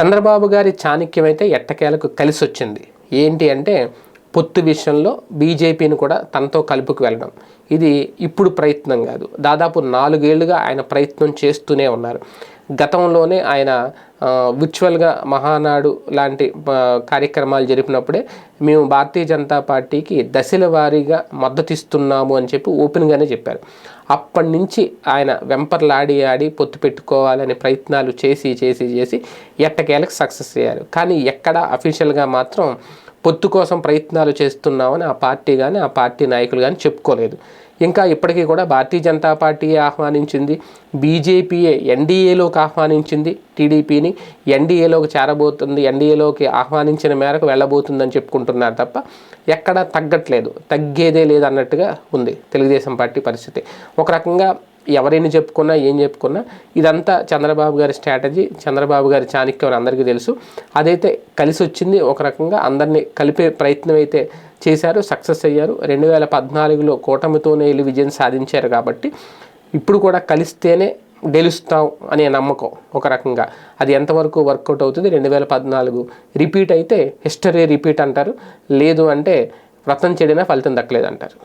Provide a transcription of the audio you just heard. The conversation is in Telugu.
చంద్రబాబు గారి చాణక్యం అయితే ఎట్టకేలకు కలిసి వచ్చింది ఏంటి అంటే పొత్తు విషయంలో బీజేపీని కూడా తనతో కలుపుకు వెళ్ళడం. ఇది ఇప్పుడు ప్రయత్నం కాదు. దాదాపు నాలుగేళ్ళుగా ఆయన ప్రయత్నం చేస్తూనే ఉన్నారు. గతంలోనే ఆయన విర్చువల్గా మహానాడు లాంటి కార్యక్రమాలు జరిపినప్పుడే మేము భారతీయ జనతా పార్టీకి దశల వారీగా మద్దతు ఇస్తున్నాము అని చెప్పి ఓపెన్గానే చెప్పారు. అప్పటి నుంచి ఆయన వెంపర్లాడి ఆడి పొత్తు పెట్టుకోవాలనే ప్రయత్నాలు చేసి చేసి చేసి ఎట్టకేలకు సక్సెస్ అయ్యారు. కానీ ఎక్కడ అఫీషియల్గా మాత్రం పొత్తు కోసం ప్రయత్నాలు చేస్తున్నామని ఆ పార్టీ కానీ ఆ పార్టీ నాయకులు కానీ చెప్పుకోలేదు. ఇంకా ఇప్పటికీ కూడా భారతీయ జనతా పార్టీ ఆహ్వానించింది బీజేపీయే ఎన్డీఏలోకి ఆహ్వానించింది టీడీపీని. ఎన్డీఏలోకి చేరబోతుంది ఎన్డీఏలోకి ఆహ్వానించిన మేరకు వెళ్ళబోతుందని చెప్పుకుంటున్నారు తప్ప ఎక్కడా తగ్గట్లేదు తగ్గేదే లేదన్నట్టుగా ఉంది తెలుగుదేశం పార్టీ పరిస్థితి. ఒక రకంగా ఎవరైనా చెప్పుకున్నా ఏం చెప్పుకున్నా ఇదంతా చంద్రబాబు గారి స్ట్రాటజీ చంద్రబాబు గారి చాణక్యం అందరికీ తెలుసు. అదైతే కలిసి వచ్చింది ఒక రకంగా అందరినీ కలిపే ప్రయత్నం అయితే చేశారు సక్సెస్ అయ్యారు. రెండు వేల పద్నాలుగులో కూటమితోనే వెళ్ళి విజయం సాధించారు కాబట్టి ఇప్పుడు కూడా కలిస్తేనే గెలుస్తాం అనే నమ్మకం ఒక రకంగా. అది ఎంతవరకు వర్కౌట్ అవుతుంది? రెండు వేల పద్నాలుగు రిపీట్ అయితే హిస్టరీ రిపీట్ అంటారు. లేదు అంటే వ్రతం చెడినా ఫలితం దక్కలేదు అంటారు